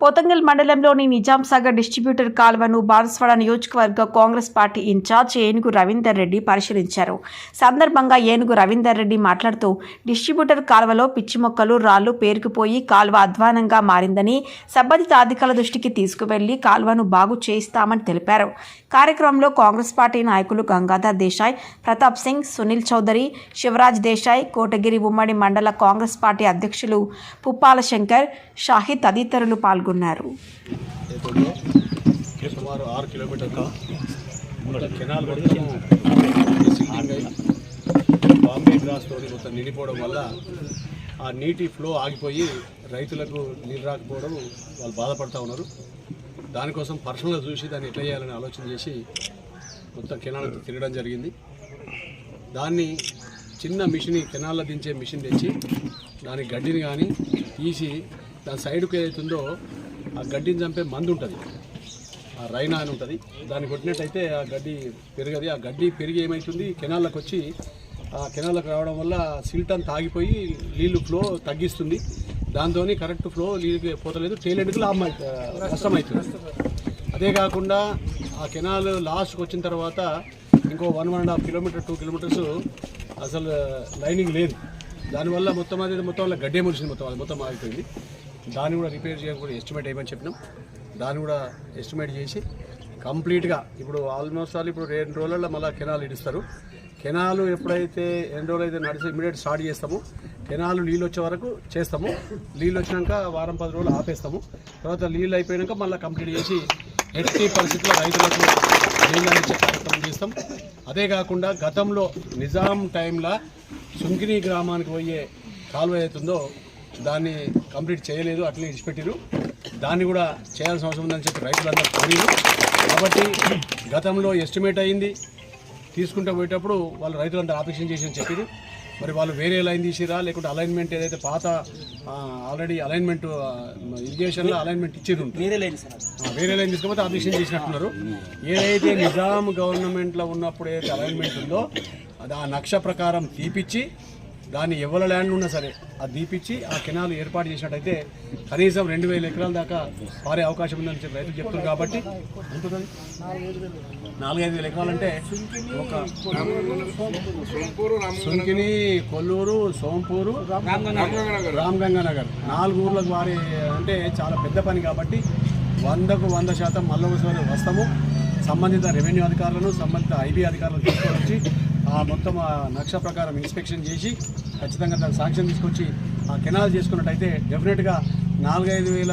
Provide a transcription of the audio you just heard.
పోతంగల్ మండలంలోని నిజాం సాగర్ డిస్ట్రిబ్యూటర్ కాల్వను బాన్స్వాడ నియోజకవర్గ కాంగ్రెస్ పార్టీ ఇన్ఛార్జ్ ఏనుగు రవీందర్ రెడ్డి పరిశీలించారు. సందర్భంగా ఏనుగు రవీందర్ రెడ్డి మాట్లాడుతూ డిస్ట్రిబ్యూటర్ కాల్వలో పిచ్చి మొక్కలు రాళ్ళు పేరుకుపోయి కాల్వ అధ్వానంగా మారిందని సంబంధిత అధికారుల దృష్టికి తీసుకువెళ్ళి కాల్వను బాగు చేయిస్తామని తెలిపారు. కార్యక్రమంలో కాంగ్రెస్ పార్టీ నాయకులు గంగాధర్ దేశాయ్ ప్రతాప్ సింగ్ సునీల్ చౌదరి శివరాజ్ దేశాయ్ కోటగిరి ఉమ్మడి మండల కాంగ్రెస్ పార్టీ అధ్యక్షులు పుప్పాల శంకర్ షాహిద్ తదితరులు పాల్గొన్నారు. పాల్గొన్నారు. సుమారు ఆరు కిలోమీటర్లు కెనాల్ బాంబే గ్రాస్ తోటి మొత్తం నిండిపోవడం వల్ల ఆ నీటి ఫ్లో ఆగిపోయి రైతులకు నీళ్ళు రాకపోవడం వాళ్ళు బాధపడతా ఉన్నారు. దానికోసం పర్సనల్గా చూసి దాన్ని ఎట్లా చేయాలని ఆలోచన చేసి మొత్తం కెనాల్ తిరగడం జరిగింది. దాన్ని చిన్న మిషన్ కెనాల్లో దించే మిషన్ తెచ్చి దాని గడ్డిని కానీ తీసి దాని సైడ్కి ఏదైతుందో ఆ గడ్డిని చంపే మందు ఉంటుంది. ఆ రైనా అని ఉంటుంది. దాన్ని కొట్టినట్టయితే ఆ గడ్డి పెరగది. ఆ గడ్డి పెరిగి ఏమవుతుంది కెనాల్లోకి వచ్చి ఆ కెనాల్లోకి రావడం వల్ల సిల్ట్ అంతా ఆగిపోయి నీళ్ళు ఫ్లో తగ్గిస్తుంది. దాంతో కరెక్ట్ ఫ్లో నీళ్ళకి పోతలేదు. టైలెంట్కి లాభం అవుతుంది నష్టం అవుతుంది అదే కాకుండా ఆ కెనాల్ లాస్ట్కి వచ్చిన తర్వాత ఇంకో one one and half kilometre two kilometres అసలు లైనింగ్ లేదు. దానివల్ల మొత్తం అది మొత్తం వల్ల గడ్డే మురిసింది మొత్తం అది మొత్తం ఆగిపోయింది. దాన్ని కూడా రిపేర్ చేయడం కూడా ఎస్టిమేట్ వేయమని చెప్పినాం. దాన్ని కూడా ఎస్టిమేట్ చేసి కంప్లీట్గా ఇప్పుడు ఆల్మోస్ట్ ఆల్ ఇప్పుడు రెండు రోజుల్లో మళ్ళీ కెనాల్ ఇడుస్తారు. కెనాలు ఎప్పుడైతే ఎన్ని రోజులు అయితే నడిచి ఇమీడియట్ స్టార్ట్ చేస్తాము కెనాలు నీళ్ళు వచ్చే వరకు చేస్తాము. నీళ్ళు వచ్చినాక వారం పది రోజులు ఆపేస్తాము. తర్వాత నీళ్ళు అయిపోయాక మళ్ళీ కంప్లీట్ చేసి ఎట్టి పరిస్థితుల్లో రైతులకు నీళ్ళు అందించే కార్యక్రమం చేస్తాం. అదే కాకుండా గతంలో నిజాం టైంలో సుంకిని గ్రామానికి పోయే కాలువ అవుతుందో దాన్ని కంప్లీట్ చేయలేదు అట్లనే ఇడిచిపెట్టారు. దాన్ని కూడా చేయాల్సిన అవసరం ఉందని చెప్పి రైతులందరూ కోరిరు. కాబట్టి గతంలో ఎస్టిమేట్ అయింది. తీసుకుంటూ పోయేటప్పుడు వాళ్ళు రైతులందరూ ఆపరేషన్ చేసి అని చెప్పారు. మరి వాళ్ళు వేరే లైన్ తీసిరా లేకుంటే అలైన్మెంట్ ఏదైతే పాత ఆల్రెడీ అలైన్మెంట్ ఇరిగేషన్లో అలైన్మెంట్ ఇచ్చేది ఉంటుంది వేరే లైన్ తీసుకపోతే ఆపరేషన్ చేసినట్టున్నారు. ఏదైతే నిజాం గవర్నమెంట్లో ఉన్నప్పుడు ఏదైతే అలైన్మెంట్ ఉందో అది ఆ నక్ష ప్రకారం తీపిచ్చి దాన్ని ఎవరి ల్యాండ్ ఉన్నా సరే అది తీపిచ్చి ఆ కెనాల్ ఏర్పాటు చేసినట్టయితే కనీసం రెండు వేల ఎకరాల దాకా పారే అవకాశం ఉందని చెప్పి రైతులు చెప్తున్నారు కాబట్టి ఎంత నాలుగైదు వేల ఎకరాలంటే ఒక సుంకిని కొల్లూరు సోంపూరు రామగంగానగర్. నాలుగు ఊర్లకు వారి అంటే చాలా పెద్ద పని కాబట్టి వందకు వంద శాతం మళ్ళీ ఒకసారి వస్తాము. సంబంధిత రెవెన్యూ అధికారులను సంబంధిత ఐబీ అధికారులను తీసుకొని వచ్చి ఆ మొత్తం ఆ నక్ష ప్రకారం ఇన్స్పెక్షన్ చేసి ఖచ్చితంగా దాని సాక్ష్యం తీసుకొచ్చి ఆ కెనాల్ చేసుకున్నట్టయితే డెఫినెట్గా నాలుగైదు వేల